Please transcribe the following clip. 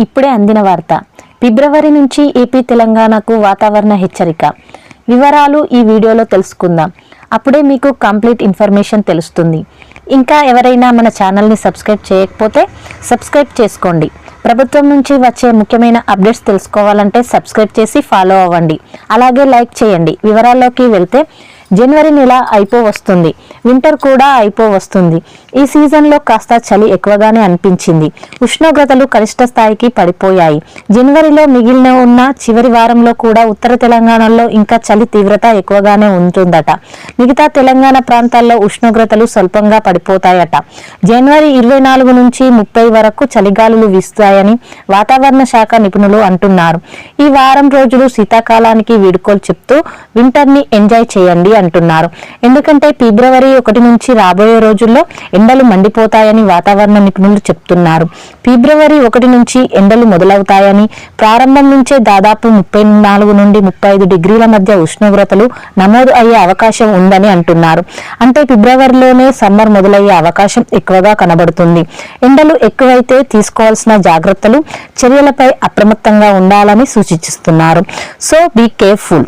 ఇప్పుడే అందిన వార్త. ఫిబ్రవరి నుంచి ఏపీ తెలంగాణకు వాతావరణ హెచ్చరిక. వివరాలు ఈ వీడియోలో తెలుసుకుందాం. అప్పుడే మీకు కంప్లీట్ ఇన్ఫర్మేషన్ తెలుస్తుంది. ఇంకా ఎవరైనా మన ఛానల్ని సబ్స్క్రైబ్ చేయకపోతే సబ్స్క్రైబ్ చేసుకోండి. ప్రభుత్వం నుంచి వచ్చే ముఖ్యమైన అప్డేట్స్ తెలుసుకోవాలంటే సబ్స్క్రైబ్ చేసి ఫాలో అవ్వండి. అలాగే లైక్ చేయండి. వివరాల్లోకి వెళ్తే జనవరి నెల అయిపో వస్తుంది. వింటర్ కూడా అయిపో వస్తుంది ఈ సీజన్లో కాస్త చలి ఎక్కువగానే అనిపించింది. ఉష్ణోగ్రతలు కనిష్ట స్థాయికి పడిపోయాయి. జనవరిలో మిగిలిన ఉన్న చివరి వారంలో కూడా ఉత్తర తెలంగాణలో ఇంకా చలి తీవ్రత ఎక్కువగానే ఉంటుందట. మిగతా తెలంగాణ ప్రాంతాల్లో ఉష్ణోగ్రతలు స్వల్పంగా పడిపోతాయట. జనవరి ఇరవై నాలుగు నుంచి ముప్పై వరకు చలిగాలులు వీస్తాయని వాతావరణ శాఖ నిపుణులు అంటున్నారు. ఈ వారం రోజులు శీతాకాలానికి వీడుకోలు చెప్తూ వింటర్ని ఎంజాయ్ చేయండి అంటున్నారు. ఎందుకంటే ఫిబ్రవరి ఒకటి నుంచి రాబోయే రోజుల్లో ఎండలు మండిపోతాయని వాతావరణ నిపుణులు చెప్తున్నారు. ఫిబ్రవరి ఒకటి నుంచి ఎండలు మొదలవుతాయని ప్రారంభం నుంచే దాదాపు ముప్పై నాలుగు నుండి ముప్పై ఐదు డిగ్రీల మధ్య ఉష్ణోగ్రతలు నమోదు అయ్యే అవకాశం ఉందని అంటున్నారు. అంటే ఫిబ్రవరిలోనే సమ్మర్ మొదలయ్యే అవకాశం ఎక్కువగా కనబడుతుంది. ఎండలు ఎక్కువైతే తీసుకోవాల్సిన జాగ్రత్తలు చర్యలపై అప్రమత్తంగా ఉండాలని సూచిస్తున్నారు. So be careful